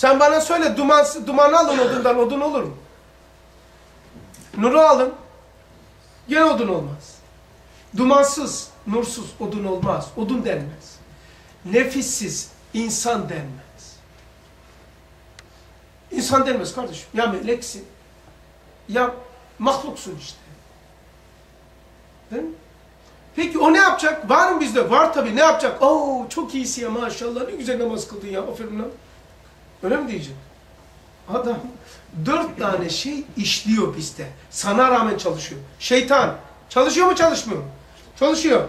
Sen bana söyle duman, dumanı alın odundan odun olur mu? Nuru alın. Gene odun olmaz. Dumansız, nursuz odun olmaz. Odun denmez. Nefissiz insan denmez. İnsan denmez kardeşim. Ya meleksin. Ya mahluksun işte. Değil mi? Peki o ne yapacak? Var mı bizde? Var tabii. Ne yapacak? Oo çok iyisi ya maşallah ne güzel namaz kıldın ya. Aferin lan. Öyle mi diyecek? Adam dört tane şey işliyor bizde. Sana rağmen çalışıyor. Şeytan çalışıyor mu çalışmıyor mu? Çalışıyor.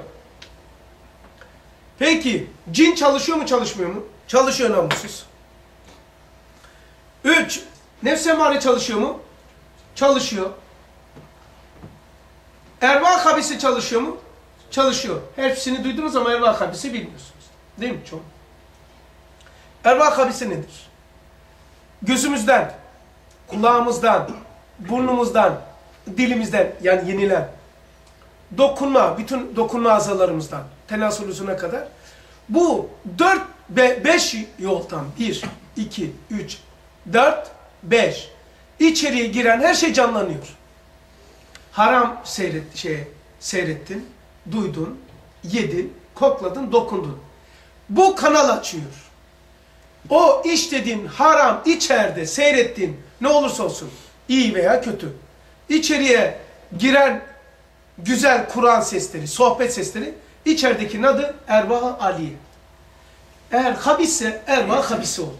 Peki cin çalışıyor mu çalışmıyor mu? Çalışıyor namussuz. Üç, nefs çalışıyor mu? Çalışıyor. Erva habisi çalışıyor mu? Çalışıyor. Hepsini duydunuz ama erva habisi bilmiyorsunuz. Değil mi çoğu? Erva habisi nedir? Gözümüzden, kulağımızdan, burnumuzdan, dilimizden yani yenilen, dokunma, bütün dokunma azalarımızdan, tenasülüsüne kadar bu dört, be, beş yoldan bir, iki, üç, dört, beş içeriye giren her şey canlanıyor. Haram seyret, şey, seyrettin, duydun, yedin, kokladın, dokundun. Bu kanal açıyor. O işlediğin haram içeride seyrettiğin ne olursa olsun iyi veya kötü. İçeriye giren güzel Kur'an sesleri, sohbet sesleri içerideki adı erva aliye. Eğer habisse erva habisi oluyor.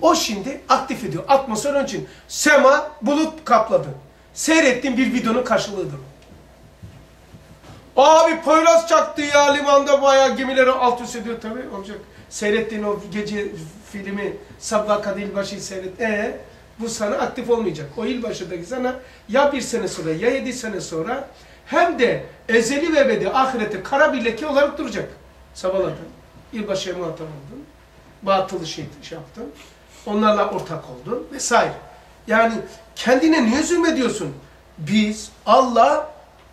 O şimdi aktif ediyor. Atmosfer onun için sema bulut kapladı. Seyrettiğin bir videonun karşılığıdır. Abi Poyraz çaktı ya limanda bayağı gemileri alt üst ediyor tabii olacak. Seyrettiğin o gece filmi Sabah Kadı seyret. E bu sana aktif olmayacak. O ilbaşıdaki sana ya bir sene sonra ya yedi sene sonra hem de ezeli ve ebedi ahirette kara bir leke olarak duracak. Sabahladın. İlbaşıya muhatap oldun. Batılı şey, şey yaptın. Onlarla ortak oldun vesaire. Yani kendine niye zulmediyorsun? Biz Allah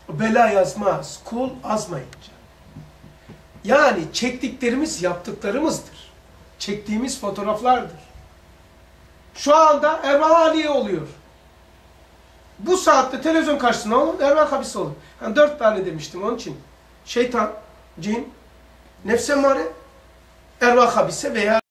bela yazmaz. Kul azmayınca. Yani çektiklerimiz yaptıklarımızdır. Çektiğimiz fotoğraflardır. Şu anda Erva Aliye oluyor. Bu saatte televizyon karşısında olun, Erva Habisi olur. Yani dört tane demiştim onun için. Şeytan, cin, nefse mare, Erva Habise veya